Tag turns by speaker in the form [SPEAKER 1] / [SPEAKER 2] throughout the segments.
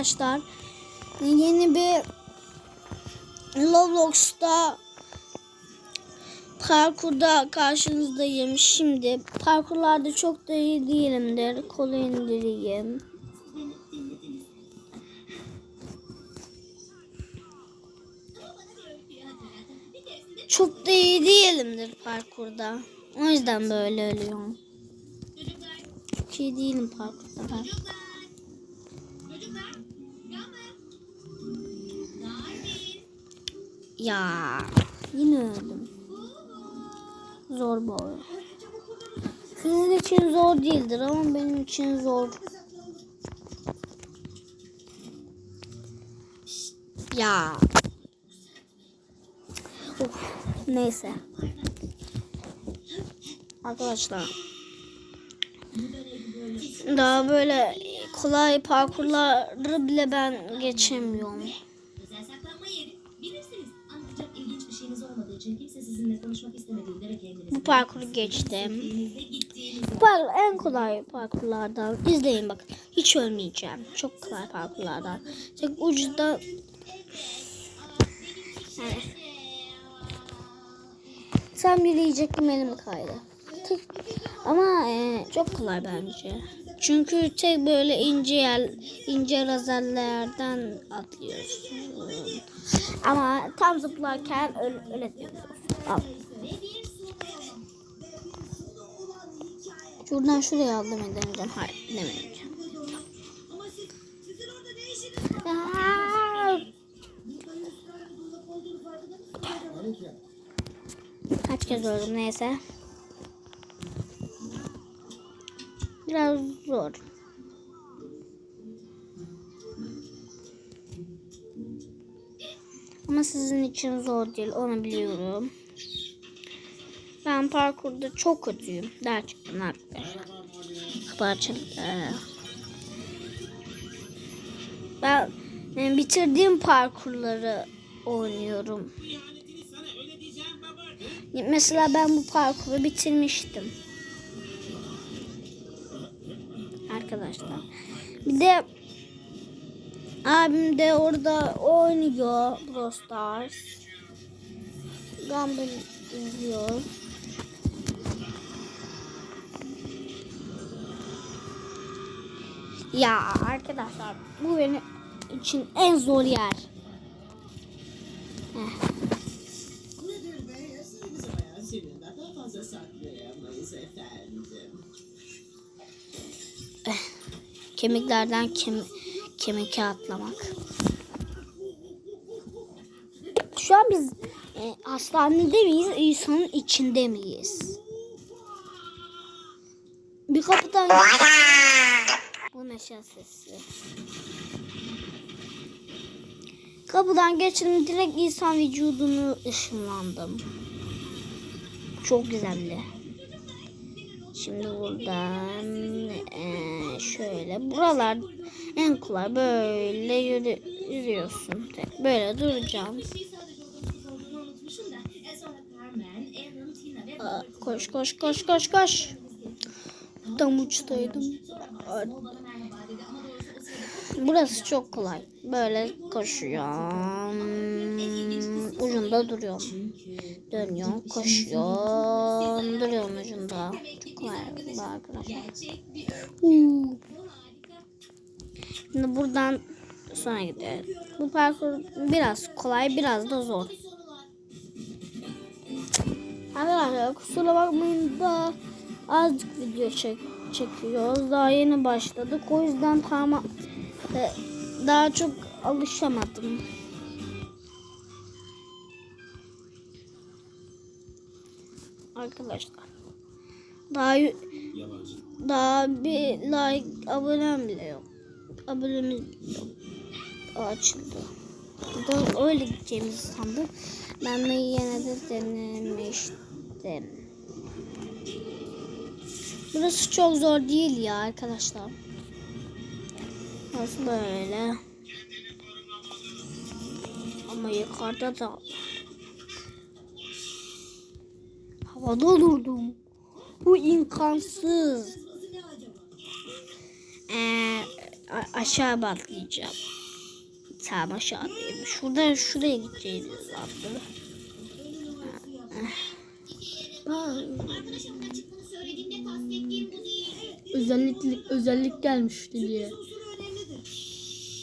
[SPEAKER 1] arkadaşlar yeni bir Roblox'ta parkurda karşınızdayım. Şimdi parkurlarda çok da iyi değilimdir. Kolay indireyim. Çok da iyi değilimdir parkurda. O yüzden böyle ölüyorum. Çok iyi değilim parkurda ben. Ya yine öldüm. Zor bu oyun. Sizin için zor değildir ama benim için zor. Ya. Of, neyse. Arkadaşlar. Daha böyle kolay parkurları bile ben geçemiyorum.
[SPEAKER 2] Özel saklanma yeri. Bilirsiniz. Ancak ilginç bir şeyiniz olmadığı için kimse sizinle konuşmak istemediğinde ve kendinizi...
[SPEAKER 1] Bu parkuru geçtim. Bu parkur en kolay parkurlardan. İzleyin bakın. Hiç ölmeyeceğim. Çok kolay parkurlardan. Tek ucuda. Sen yürüyecektim elim kaydı. Tek- Ama e, çok kolay bence. Çünkü tek böyle ince yer, ince razerlerden atlıyorsun. Ama tam zıplarken öyle, öyle. Al. Şuradan şuraya aldım edemeyeceğim. Hayır demeyeceğim. Kaç kez öldüm neyse. Biraz zor. Ama sizin için zor değil onu biliyorum. Ben parkurda çok kötüyüm. Gerçekten arkadaşlar. Kapı açıldı. Ben e, bitirdiğim parkurları oynuyorum. Mesela ben bu parkuru bitirmiştim. Bir de abim de orada oynuyor Brawl Stars. Gumball izliyor. Ya arkadaşlar bu benim için en zor yer. Heh. Kemiklerden kem kemike atlamak. Şu an biz e, hastanede miyiz, insanın içinde miyiz? Bir kapıdan... Bu meşal sesi. Kapıdan geçtim direkt insan vücudunu ışınlandım. Çok güzeldi. Şimdi buradan eee, şöyle buralar en kolay böyle yürü, yürüyorsun. Böyle duracağım.
[SPEAKER 2] E
[SPEAKER 1] Koş koş koş koş koş. Tam uçtaydım. Burası çok kolay. Böyle koşuyorum. Ucunda duruyorum. Dönüyorum, koşuyorum. Duruyorum ucunda. Çok kolay bu arkadaşlar.
[SPEAKER 2] harika.
[SPEAKER 1] Şimdi buradan sonra gidiyoruz. Bu parkur biraz kolay, biraz da zor. Arkadaşlar kusura bakmayın da azıcık video çek çekiyoruz. Daha yeni başladık. O yüzden tam e, daha çok alışamadım. Arkadaşlar daha y- daha bir like abonem bile yok. Abonemiz yok. O açıldı. Da öyle gideceğimizi sandım. Ben de yine de denemiştim. Burası çok zor değil ya arkadaşlar. Burası böyle. Ama yukarıda da havada durdum. Bu imkansız. Ee, aşağı atlayacağım. Tamam aşağıdayım. Şurada şuraya gideceğiz lazım.
[SPEAKER 3] Özellik özellik gelmiş diye.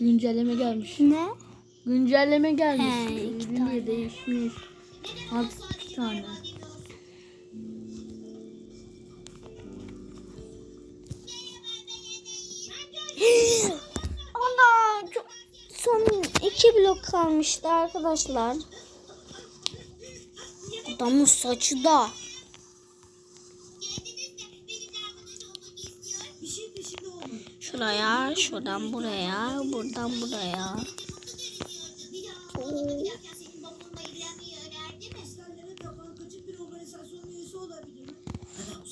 [SPEAKER 3] Güncelleme gelmiş.
[SPEAKER 1] Ne?
[SPEAKER 3] Güncelleme gelmiş.
[SPEAKER 1] He, iki tane.
[SPEAKER 3] değişmiş. Alt iki tane.
[SPEAKER 1] İki blok kalmıştı arkadaşlar. Adamın saçı da. Şuraya, şuradan buraya, buradan buraya.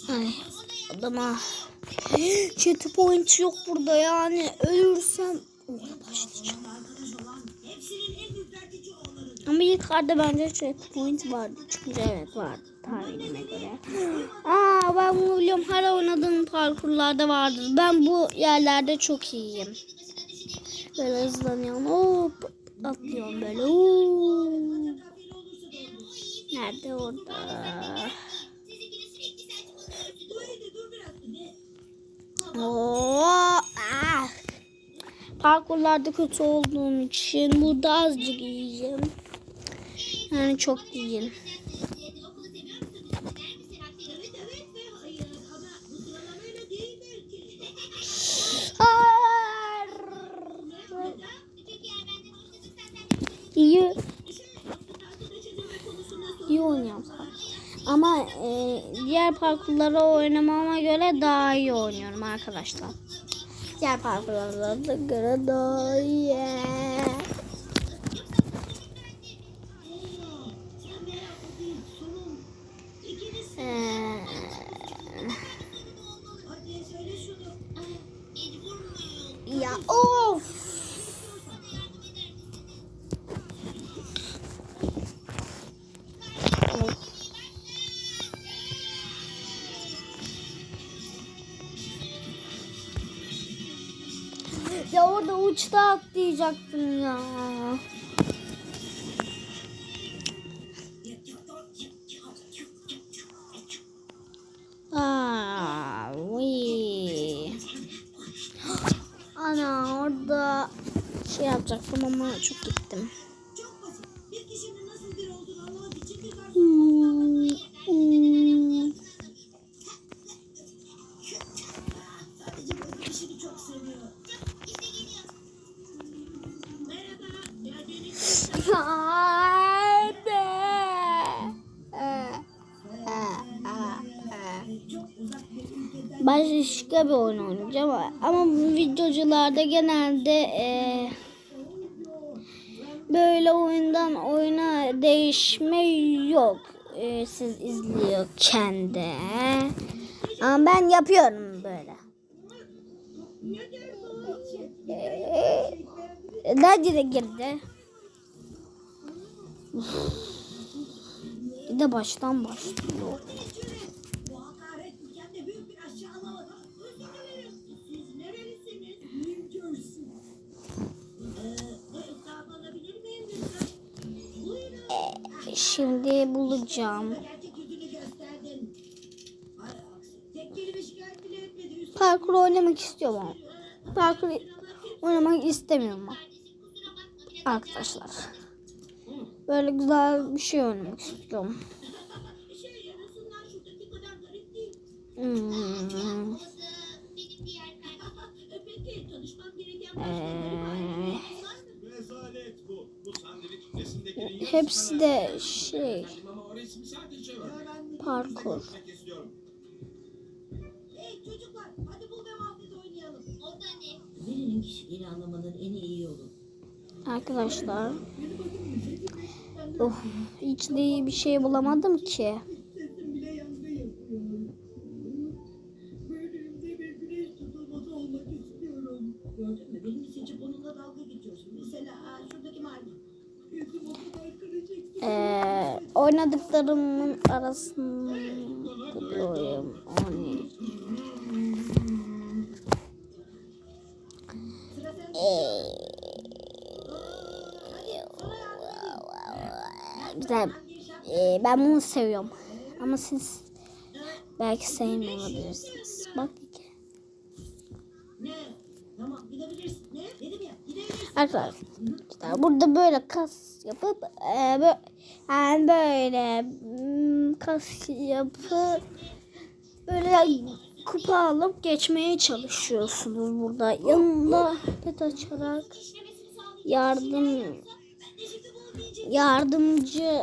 [SPEAKER 1] Ay, adama point yok burada yani ölürsem başlayacağım. Ama yukarıda bence Jetty point vardı. Çünkü evet vardı tahminime göre. Aa ben bunu biliyorum. Her oynadığım parkurlarda vardır. Ben bu yerlerde çok iyiyim. Böyle hızlanıyorum. Hop atlıyorum böyle. Oo. Nerede orada? Oo. Parkurlarda kötü olduğum için burada azıcık iyiyim. Yani çok. Hayır. İyi. İyi oynuyorum. Ama e, diğer parkurları oynamama göre daha iyi oynuyorum arkadaşlar. Diğer parkurlara da göre. Ee, ya of. Ya orada uçta atlayacaktım ya. Aa, uy. Ana orada şey yapacaktım ama çok gittim. Başka bir oyun oynayacağım ama bu videocularda genelde e, böyle oyundan oyuna değişme yok. E, siz izliyorken de. Ama ben yapıyorum böyle. E, Nerede de girdi? Bir de baştan başlıyor.
[SPEAKER 4] Buyurun.
[SPEAKER 1] Şimdi bulacağım. Parkur oynamak istiyorum. Parkur oynamak istemiyorum. Arkadaşlar. Böyle güzel bir şey oynamak istiyorum. Hmm. Ee, hepsi de şey parkur. Arkadaşlar. Of, hiç de iyi bir şey bulamadım ki.
[SPEAKER 4] Gördün.
[SPEAKER 1] Ee, oynadıklarımın arasında buluyorum. Onu. Güzel. Ee, ben bunu seviyorum. Ama siz belki sevmiyor. Bak iki. Arkadaşlar burada böyle kas yapıp e, böyle, yani böyle mm, kas yapıp böyle kupa alıp geçmeye çalışıyorsunuz burada. Yanında pet açarak yardım yardımcı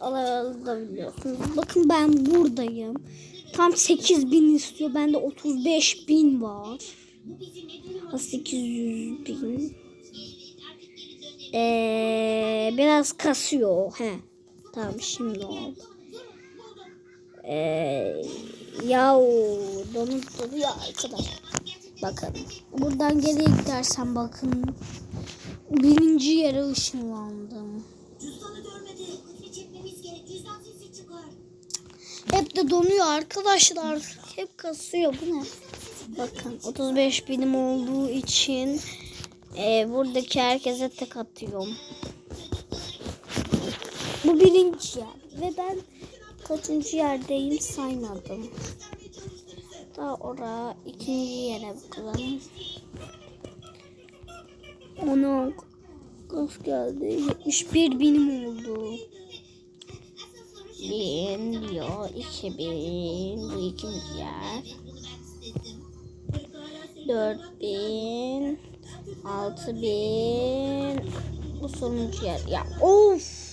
[SPEAKER 1] alabiliyorsunuz. Bakın ben buradayım. Tam 8000 istiyor. Bende 35 bin var. 800 bin. Ee, biraz kasıyor. He. Tamam şimdi oldu. Ee, yahu donup duruyor arkadaşlar. Bakın. Buradan geriye gidersem bakın. Birinci yere ışınlandım. Hep de donuyor arkadaşlar. Hep kasıyor. Bu ne? Bakın 35 binim olduğu için e, buradaki herkese tek atıyorum. Bu birinci yer. Ve ben kaçıncı yerdeyim saymadım. Daha oraya ikinci yere bakalım. Ona kaç geldi? 71 binim oldu. Bin diyor. iki bin. Bu ikinci yer. Dört bin. Altı bin. Bu sonuncu yer. Ya of.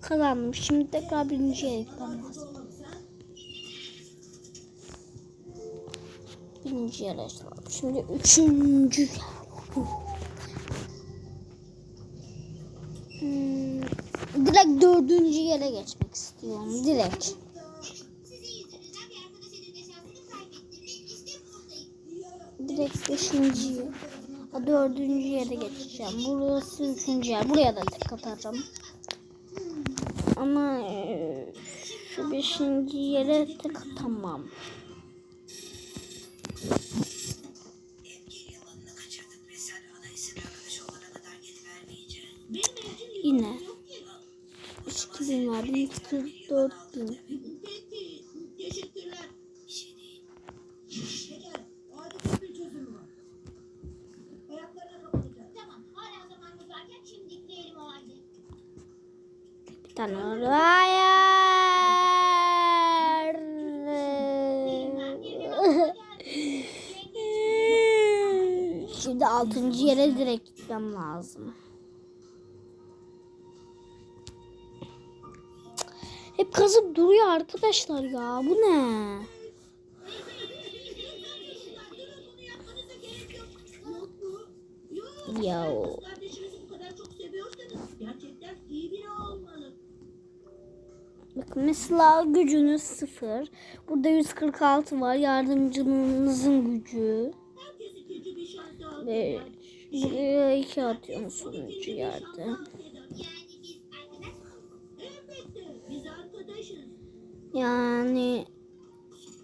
[SPEAKER 1] Kazandım. Şimdi tekrar birinci yere gitmem lazım. Birinci yere açalım. Şimdi üçüncü yer. Direkt dördüncü yere geçmek istiyorum. Direkt. Direkt beşinci, ha, dördüncü yere geçeceğim. Burası üçüncü yer. Buraya da tek atarım. Ama e, şu beşinci yere tek atamam. Var. 144 bin.
[SPEAKER 4] Teşekkürler. Bir
[SPEAKER 1] tane. Hayır. Şimdi altıncı yere direkt gitmem lazım. Hep kazıp duruyor arkadaşlar ya. Bu ne? Ya bakın mesela gücünüz sıfır. Burada 146 var. Yardımcınızın gücü. Ve iki atıyorum sonuncu yerde. Yani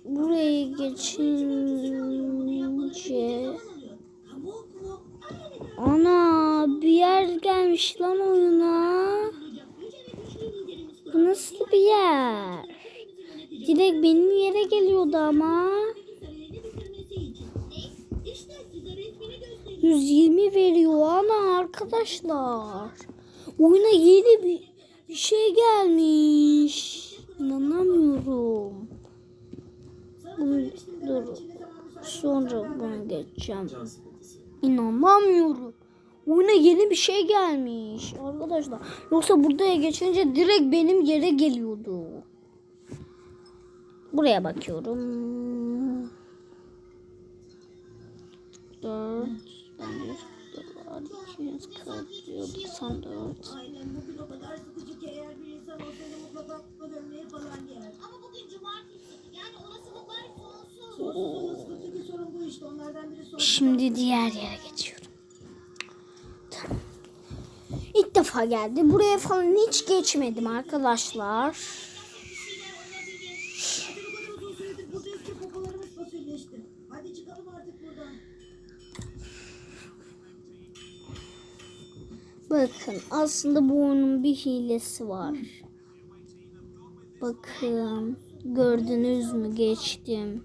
[SPEAKER 1] burayı geçince ana bir yer gelmiş lan oyuna. Bu nasıl bir yer? Direkt benim yere geliyordu ama.
[SPEAKER 4] İşte size resmini göstereyim.
[SPEAKER 1] 120 veriyor ana arkadaşlar. Oyuna yeni bir, bir şey gelmiş. İnanamıyorum. Dur. Sonra bunu geçeceğim. İnanamıyorum. Oyuna yeni bir şey gelmiş arkadaşlar. Yoksa buraya geçince direkt benim yere geliyordu. Buraya bakıyorum. 4 dolar 240 diyor 94.
[SPEAKER 4] Aynen bugün o kadar sıkıcı ki eğer bir insan olsaydı mutlaka kupa dönmeye falan yer.
[SPEAKER 2] Ama bugün cumartesi. Yani olasılıklar sonsuz.
[SPEAKER 4] Sonsuz ama sıkıntı sorun bu işte.
[SPEAKER 1] Şimdi diğer yere geçiyorum. Tamam. İlk defa geldi. Buraya falan hiç geçmedim arkadaşlar. Bakın aslında bu oyunun bir hilesi var. Bakın gördünüz mü geçtim.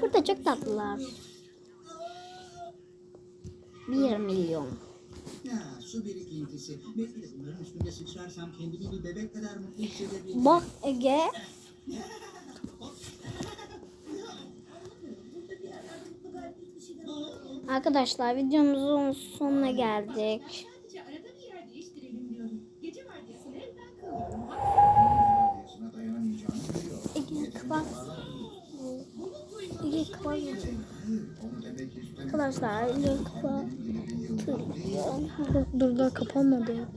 [SPEAKER 1] Burada çok tatlılar. 1 milyon.
[SPEAKER 5] Ya su birikintisi. Belki de bunların üstünde sıçrarsam kendimi bir bebek kadar mutlu hissedebilirim.
[SPEAKER 1] Bak Ege. Arkadaşlar videomuzun sonuna geldik.
[SPEAKER 2] Sadece arada bir yer değiştirelim diyorum. Gece vardiyasını evden kalıyorum.
[SPEAKER 5] Yaşına dayanamayacağını biliyor.
[SPEAKER 1] Ege kapat. Ege kapat.
[SPEAKER 5] Hayır, onu demek istemem.
[SPEAKER 1] Arkadaşlar.
[SPEAKER 3] Dur daha kapanmadı.